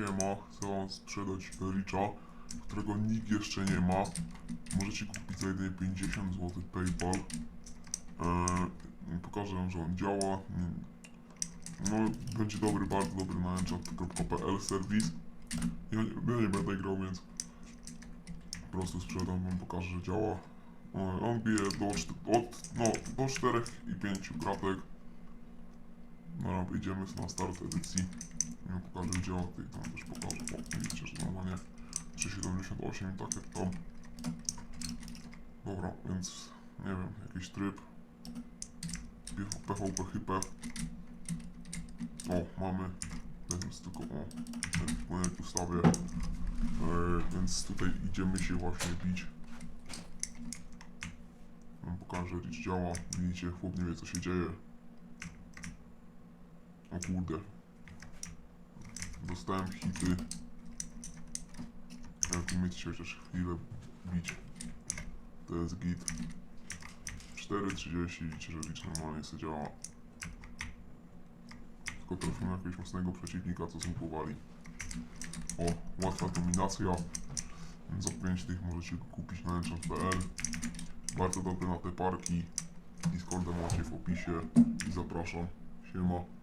Siema, chcę wam sprzedać Richa, którego nikt jeszcze nie ma. Możecie kupić za jedynie 50 zł PayPal. Eee, pokażę wam, że on działa. No, będzie dobry, bardzo dobry na enchant.pl serwis. Ja nie, ja nie będę grał, więc po prostu sprzedam wam, pokażę, że działa. Eee, on bije do, od, no, do 4 i 5 kratek. No, wyjdziemy na start edycji. Nie pokażę gdzie działa, tutaj tam też pokażę. O, widzicie, że normalnie 378, tak jak tam. Dobra, więc nie wiem, jakiś tryb. PvP hype. O, mamy. Więc tylko o, jak ustawię. E, więc tutaj idziemy się właśnie bić. Pokażę, Rich działa. Widzicie, chłop nie wie co się dzieje. O kurde. Dostałem hity. Jak umiecie się chociaż chwilę bić. To jest git. 4.30 widzicie, że licz normalnie sobie działa. Tylko trafimy jakiegoś mocnego przeciwnika, co zmupowali. O, łatwa dominacja. Za 5 tych możecie kupić na enchant.pl. Bardzo dobre na te parki. Discorda macie w opisie. I zapraszam. Siema.